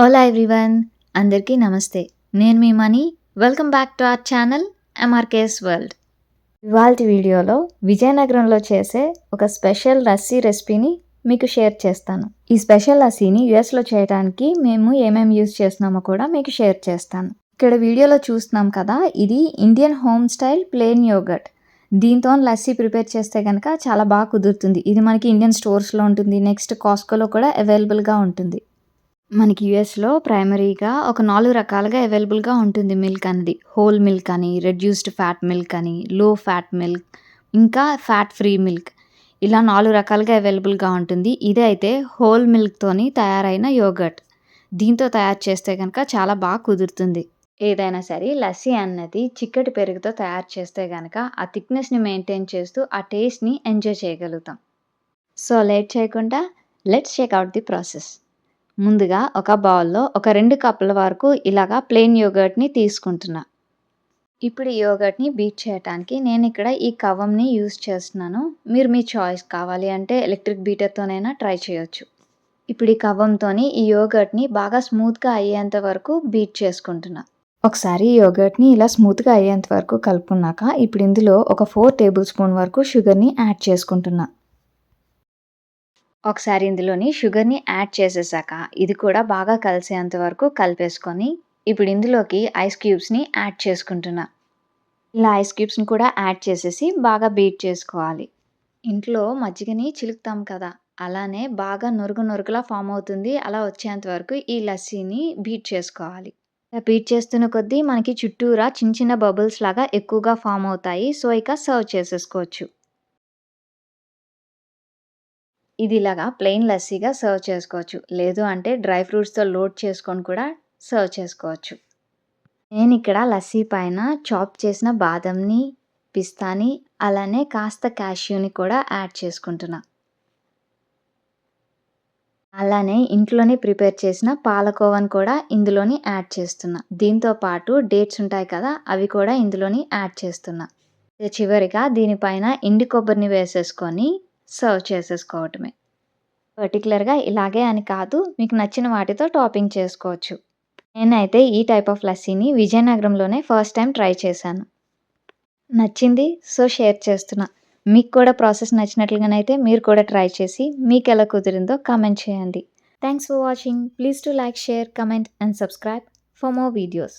Ola everyone అందరికీ నమస్తే. నేను మీ Mani. Welcome back to our channel MRKS world ఇవాళ వీడియోలో విజయనగరంలో చేసే ఒక స్పెషల్ లస్సీ రెసిపీని మీకు షేర్ చేస్తాను. ఈ స్పెషల్ లస్సీని యుఎస్లో చేయడానికి మేము ఏమేమి యూస్ చేస్తున్నామో కూడా మీకు షేర్ చేస్తాను. ఇక్కడ వీడియోలో చూస్తున్నాం కదా ఇది Indian home style plain yogurt దీంతో లస్సీ ప్రిపేర్ చేస్తే కనుక చాలా బాగా కుదురుతుంది. ఇది మనకి ఇండియన్ స్టోర్స్లో ఉంటుంది నెక్స్ట్ కాస్కోలో కూడా అవైలబుల్గా ఉంటుంది. మనకి యుఎస్లో ప్రైమరీగా ఒక నాలుగు రకాలుగా అవైలబుల్గా ఉంటుంది మిల్క్ అనేది. హోల్ మిల్క్ అని రెడ్యూస్డ్ ఫ్యాట్ మిల్క్ అని లో ఫ్యాట్ మిల్క్ ఇంకా ఫ్యాట్ ఫ్రీ మిల్క్. ఇలా నాలుగు రకాలుగా అవైలబుల్గా ఉంటుంది. ఇది అయితే హోల్ మిల్క్తోని తయారైన యోగర్ట్. దీంతో తయారు చేస్తే కనుక చాలా బాగా కుదురుతుంది. ఏదైనా సరే లస్సీ అన్నది చిక్కటి పెరుగుతో తయారు చేస్తే కనుక ఆ థిక్నెస్ని మెయింటైన్ చేస్తూ ఆ టేస్ట్ని ఎంజాయ్ చేయగలుగుతాం. సో లేట్ చేయకుండా let's check out the process. ముందుగా ఒక బౌల్లో ఒక రెండు కప్పుల వరకు ఇలాగా ప్లెయిన్ యోగర్ట్ని తీసుకుంటున్నా. ఇప్పుడు ఈ యోగర్ట్ని బీట్ చేయడానికి నేను ఇక్కడ ఈ కవంని యూస్ చేస్తున్నాను. మీరు మీ చాయిస్ కావాలి అంటే ఎలక్ట్రిక్ బీటర్తోనైనా ట్రై చేయొచ్చు. ఇప్పుడు ఈ కవ్వంతోని ఈ యోగర్ట్ని బాగా స్మూత్గా అయ్యేంత వరకు బీట్ చేసుకుంటున్నా. ఒకసారి ఈ యోగర్ట్ని ఇలా స్మూత్గా అయ్యేంత వరకు కలుపుకున్నాక ఇప్పుడు ఇందులో ఒక ఫోర్ టేబుల్ స్పూన్ వరకు షుగర్ని యాడ్ చేసుకుంటున్నా. ఒకసారి ఇందులోని షుగర్ని యాడ్ చేసేసాక ఇది కూడా బాగా కలిసేంత వరకు కలిపేసుకొని ఇప్పుడు ఇందులోకి ఐస్ క్యూబ్స్ని యాడ్ చేసుకుంటున్నా. ఇలా ఐస్ క్యూబ్స్ని కూడా యాడ్ చేసేసి బాగా బీట్ చేసుకోవాలి. ఇంట్లో మజ్జిగని చిలుకుతాం కదా అలానే బాగా నురుగు నురుగులా ఫామ్ అవుతుంది. అలా వచ్చేంత వరకు ఈ లస్సీని బీట్ చేసుకోవాలి. ఇలా బీట్ చేస్తున్న కొద్దీ మనకి చుట్టూరా చిన్న చిన్న బబుల్స్ లాగా ఎక్కువగా ఫామ్ అవుతాయి. సో ఇక సర్వ్ చేసేసుకోవచ్చు. ఇది ఇలాగా ప్లెయిన్ లస్సీగా సర్వ్ చేసుకోవచ్చు. లేదు అంటే డ్రై ఫ్రూట్స్తో లోడ్ చేసుకొని కూడా సర్వ్ చేసుకోవచ్చు. నేను ఇక్కడ లస్సీ పైన చాప్ చేసిన బాదంని పిస్తాని అలానే కాస్త క్యాష్యూని కూడా యాడ్ చేసుకుంటున్నా. అలానే ఇంట్లోనే ప్రిపేర్ చేసిన పాలకోవని కూడా ఇందులోని యాడ్ చేస్తున్నా. దీంతో పాటు డేట్స్ ఉంటాయి కదా అవి కూడా ఇందులోని యాడ్ చేస్తున్నా. చివరిగా దీనిపైన ఎండి కొబ్బరిని వేసేసుకొని సర్వ్ చేసేసుకోవటమే. పర్టికులర్గా ఇలాగే అని కాదు మీకు నచ్చిన వాటితో టాపింగ్ చేసుకోవచ్చు. నేనైతే ఈ టైప్ ఆఫ్ లస్సీని విజయనగరంలోనే ఫస్ట్ టైం ట్రై చేశాను. నచ్చింది సో షేర్ చేస్తున్నా. మీకు కూడా ప్రాసెస్ నచ్చినట్లుగానైతే మీరు కూడా ట్రై చేసి మీకు ఎలా కుదిరిందో కామెంట్ చేయండి. Thanks for watching. Please to like share comment and subscribe for more videos.